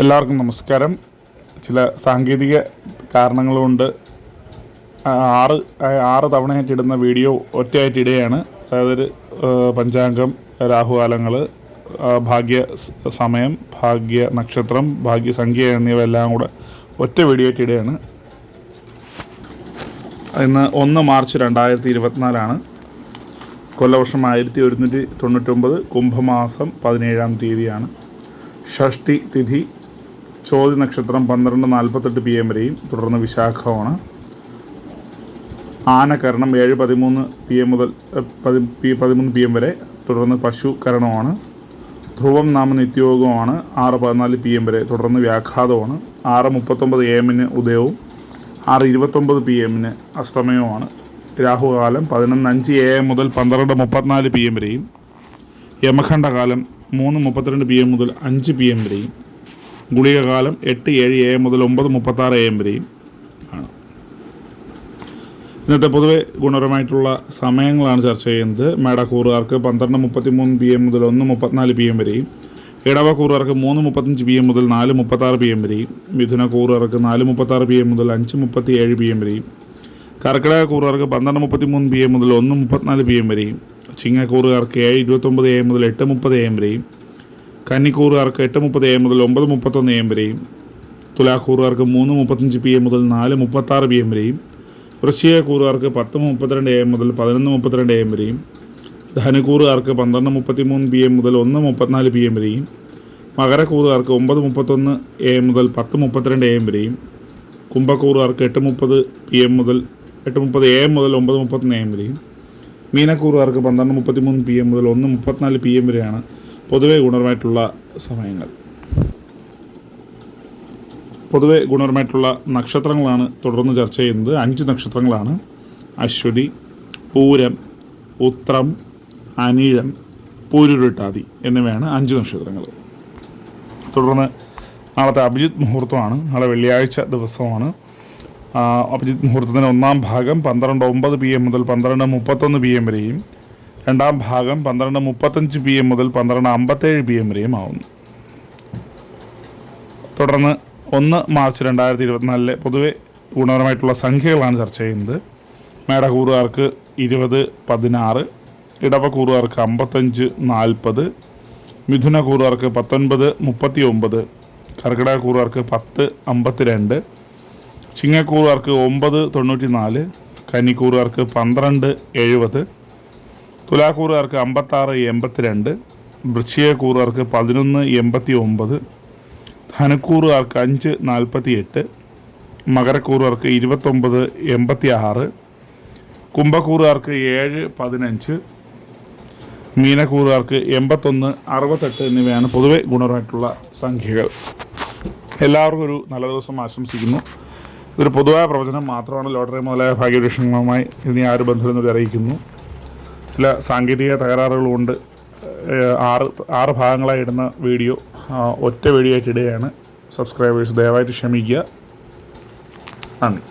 എല്ലാവർക്കും നമസ്കാരം. ചില സാങ്കേതിക കാരണങ്ങൾ കൊണ്ട് ആറ് ആറ് തവണയായിട്ട് ഇടുന്ന വീഡിയോ ഒറ്റയായിട്ട് ഇടുകയാണ് അതായത് പഞ്ചാംഗം രാഹുകാലങ്ങൾ ഭാഗ്യ സമയം ഭാഗ്യ നക്ഷത്രം ഭാഗ്യസംഖ്യ എന്നിവ എല്ലാം കൂടെ ഒറ്റ വീഡിയോ ആയിട്ട് ഇടുകയാണ് ഇന്ന് ഒന്ന് മാർച്ച് രണ്ടായിരത്തി ഇരുപത്തിനാലാണ് കൊല്ലവർഷം ആയിരത്തി ഒരുന്നൂറ്റി തൊണ്ണൂറ്റൊമ്പത് കുംഭമാസം പതിനേഴാം തീയതിയാണ്. ഷഷ്ടി തിഥി ചോതി നക്ഷത്രം പന്ത്രണ്ട് നാൽപ്പത്തെട്ട് പി എം വരെയും തുടർന്ന് വിശാഖമാണ്. ആനകരണം ഏഴ് പതിമൂന്ന് പി എം മുതൽ പതിമൂന്ന് പി എം വരെ തുടർന്ന് പശു കരണമാണ് ധ്രുവം നാമ നിത്യയോഗമാണ് ആറ് പതിനാല് പി എം വരെ തുടർന്ന് വ്യാഘാതമാണ്. ആറ് മുപ്പത്തൊമ്പത് എ എമ്മിന് ഉദയവും ആറ് ഇരുപത്തൊമ്പത് പി എമ്മിന് അസ്തമയവുമാണ്. രാഹുകാലം പതിനൊന്ന് അഞ്ച് എ എം മുതൽ പന്ത്രണ്ട് മുപ്പത്തിനാല് പി എം വരെയും യമഖണ്ഡകാലം മൂന്ന് മുപ്പത്തിരണ്ട് പി എം മുതൽ അഞ്ച് പി എം വരെയും ഗുളികകാലം എട്ട് ഏഴ് എ മുതൽ ഒമ്പത് മുപ്പത്താറ് എ എം വരെയും ആണ്. ഇന്നത്തെ പൊതുവെ ഗുണപരമായിട്ടുള്ള സമയങ്ങളാണ് ചർച്ച ചെയ്യുന്നത്. മേടക്കൂറുകാർക്ക് പന്ത്രണ്ട് മുപ്പത്തി മൂന്ന് പി എം മുതൽ ഒന്ന് മുപ്പത്തിനാല് പി എം വരെയും ഇടവക്കൂറുകാർക്ക് മൂന്ന് മുപ്പത്തഞ്ച് പി എം മുതൽ നാല് മുപ്പത്താറ് പി എം വരെയും മിഥുനക്കൂറുകാർക്ക് നാല് മുപ്പത്താറ് പി എം മുതൽ അഞ്ച് മുപ്പത്തി ഏഴ് പി എം വരെയും കർക്കിടക കൂറുകാർക്ക് പന്ത്രണ്ട് മുപ്പത്തി മൂന്ന് പി എം മുതൽ ഒന്ന് മുപ്പത്തിനാല് പി എം വരെയും ചിങ്ങക്കൂറുകാർക്ക് ഏഴ് ഇരുപത്തൊമ്പത് എ എം മുതൽ എട്ട് മുപ്പത് എ എം വരെയും കന്നിക്കൂറുകാർക്ക് എട്ട് മുപ്പത് എ മുതൽ ഒമ്പത് മുപ്പത്തൊന്ന് എ എം വരെയും തുലാക്കൂറുകാർക്ക് മൂന്ന് മുപ്പത്തഞ്ച് പി എം മുതൽ നാല് മുപ്പത്താറ് പി എം വരെയും വൃശ്ചികക്കൂറുകാർക്ക് പത്ത് മുപ്പത്തിരണ്ട് എ എം മുതൽ പതിനൊന്ന് മുപ്പത്തിരണ്ട് എ എം വരെയും ധനുക്കൂറുകാർക്ക് പന്ത്രണ്ട് മുപ്പത്തി മൂന്ന് പി എം മുതൽ ഒന്ന് മുപ്പത്തിനാല് പി എം വരെയും മകരക്കൂറുകാർക്ക് ഒമ്പത് മുപ്പത്തൊന്ന് എ എം മുതൽ പത്ത് മുപ്പത്തിരണ്ട് എ എം വരെയും കുംഭക്കൂറുകാർക്ക് എട്ട് മുപ്പത് പി എം മുതൽ എട്ട് മുപ്പത് എ എം മുതൽ ഒമ്പത് മുപ്പത്തൊന്ന് എ എം വരെയും മീനക്കൂറുകാർക്ക് പന്ത്രണ്ട് മുപ്പത്തി മൂന്ന് പി എം മുതൽ ഒന്ന് മുപ്പത്തിനാല് പി എം വരെയാണ് പൊതുവെ ഗുണപരമായിട്ടുള്ള സമയങ്ങൾ. പൊതുവെ ഗുണപരമായിട്ടുള്ള നക്ഷത്രങ്ങളാണ് തുടർന്ന് ചർച്ച ചെയ്യുന്നത്. അഞ്ച് നക്ഷത്രങ്ങളാണ്. അശ്വതി പൂരം ഉത്രം അനീഴം പൂരുരുട്ടാതി എന്നിവയാണ് അഞ്ച് നക്ഷത്രങ്ങൾ. തുടർന്ന് നാളത്തെ അഭിജിത്ത് മുഹൂർത്തമാണ്. നാളെ വെള്ളിയാഴ്ച ദിവസമാണ്. അഭിജിത്ത് മുഹൂർത്തത്തിന്റെ ഒന്നാം ഭാഗം പന്ത്രണ്ട് ഒമ്പത് പി എം മുതൽ പന്ത്രണ്ട് മുപ്പത്തൊന്ന് പി എം വരെയും രണ്ടാം ഭാഗം പന്ത്രണ്ട് മുപ്പത്തഞ്ച് പി എം മുതൽ പന്ത്രണ്ട് അമ്പത്തേഴ് പി എം വരെയും ആവുന്നു. തുടർന്ന് ഒന്ന് മാർച്ച് രണ്ടായിരത്തി ഇരുപത്തിനാലിലെ പൊതുവെ ഗുണപരമായിട്ടുള്ള സംഖ്യകളാണ് ചർച്ച ചെയ്യുന്നത്. മേടകൂറുകാർക്ക് ഇരുപത് പതിനാറ് ഇടവക്കൂറുകാർക്ക് അമ്പത്തഞ്ച് നാൽപ്പത് മിഥുനക്കൂറുകാർക്ക് പത്തൊൻപത് മുപ്പത്തി ഒമ്പത് കർക്കിടകക്കൂറുകാർക്ക് പത്ത് അമ്പത്തിരണ്ട് ചിങ്ങക്കൂറുകാർക്ക് ഒമ്പത് തൊണ്ണൂറ്റി നാല് കന്നിക്കൂറുകാർക്ക് പന്ത്രണ്ട് എഴുപത് തുലാക്കൂറുകാർക്ക് അമ്പത്താറ് എൺപത്തിരണ്ട് വൃശ്ചികക്കൂറുകാർക്ക് പതിനൊന്ന് എൺപത്തി ഒമ്പത് ധനക്കൂറുകാർക്ക് അഞ്ച് നാൽപ്പത്തി എട്ട് മകരക്കൂറുകാർക്ക് ഇരുപത്തൊമ്പത് എൺപത്തി ആറ് കുംഭക്കൂറുകാർക്ക് ഏഴ് പതിനഞ്ച് മീനക്കൂറുകാർക്ക് എൺപത്തൊന്ന് അറുപത്തെട്ട് എന്നിവയാണ് പൊതുവെ ഗുണപരമായിട്ടുള്ള സംഖ്യകൾ. എല്ലാവർക്കും ഒരു നല്ല ദിവസം ആശംസിക്കുന്നു. ഇതൊരു പൊതുവായ പ്രവചനം മാത്രമാണ്. ലോട്ടറി മുതലായ ഭാഗ്യവിഷയങ്ങളുമായി ഇനി ആര് ബന്ധമെന്നൊരു അറിയിക്കുന്നു ചില സാങ്കേതിക തകരാറുകൾ ആറ് ആറ് ഭാഗങ്ങളായി ഇടുന്ന വീഡിയോ ഒറ്റ വീഡിയോ ആയിട്ട് സബ്സ്ക്രൈബേഴ്സ് ദയവായിട്ട് ക്ഷമിക്കുക. നന്ദി.